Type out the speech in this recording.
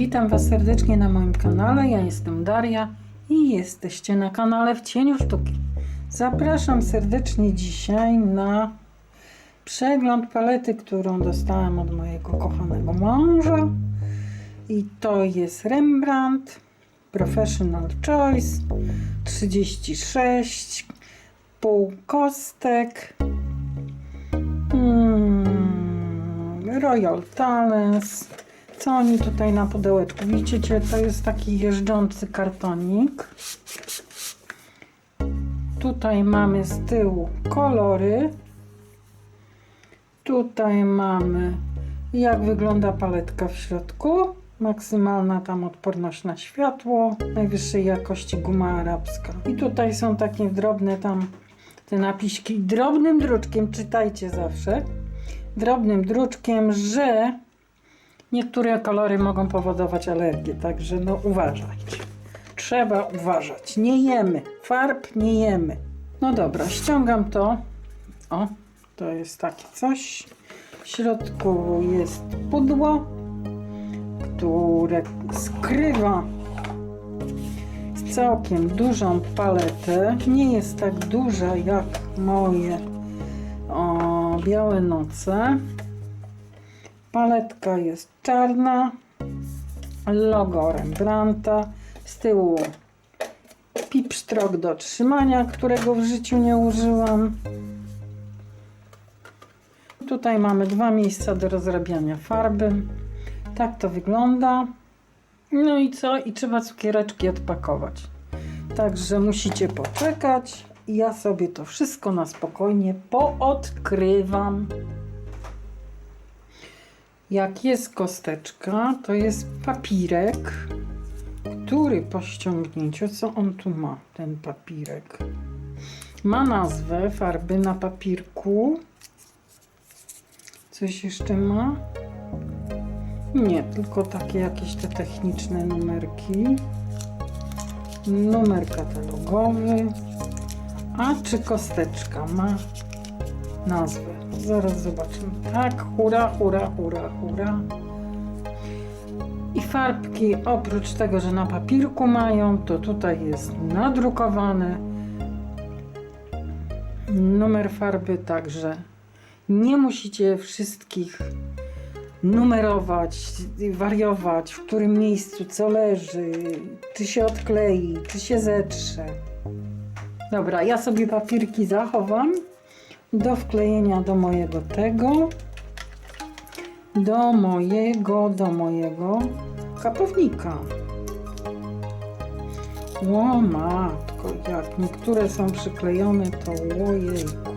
Witam Was serdecznie na moim kanale. Ja jestem Daria i jesteście na kanale W Cieniu Sztuki. Zapraszam serdecznie dzisiaj na przegląd palety, którą dostałam od mojego kochanego męża. I to jest Rembrandt Professional Choice 36 pół kostek. Hmm, Royal Talents. Co oni tutaj na pudełeczku? Widzicie, to jest taki jeżdżący kartonik. Tutaj mamy z tyłu kolory. Tutaj mamy jak wygląda paletka w środku. Maksymalna tam odporność na światło, najwyższej jakości guma arabska. I tutaj są takie drobne tam te napiski. Drobnym druczkiem czytajcie zawsze. Drobnym druczkiem, że niektóre kolory mogą powodować alergię, także no uważajcie. Trzeba uważać. Nie jemy. Farb nie jemy. No dobra, ściągam to. O, to jest takie coś. W środku jest pudło, które skrywa całkiem dużą paletę. Nie jest tak duża jak moje o, białe noce. Paletka jest czarna. Logo Rembrandta. Z tyłu pipsztrok do trzymania, którego w życiu nie użyłam. Tutaj mamy dwa miejsca do rozrabiania farby. Tak to wygląda. No i co? I trzeba cukiereczki odpakować. Także musicie poczekać. Ja sobie to wszystko na spokojnie poodkrywam. Jak jest kosteczka, to jest papirek, który po ściągnięciu, co on tu ma, ten papirek? Ma nazwę farby na papirku. Coś jeszcze ma? Nie, tylko takie jakieś te techniczne numerki. Numer katalogowy. A czy kosteczka ma nazwę? Zaraz zobaczymy. Tak, hura, hura, hura, hura. I farbki, oprócz tego, że na papierku mają, to tutaj jest nadrukowane. Numer farby także. Nie musicie wszystkich numerować, wariować, w którym miejscu co leży, czy się odklei, czy się zetrze. Dobra, ja sobie papierki zachowam do wklejenia do mojego tego, do mojego, do mojego kapownika. O matko, jak niektóre są przyklejone, to ojej.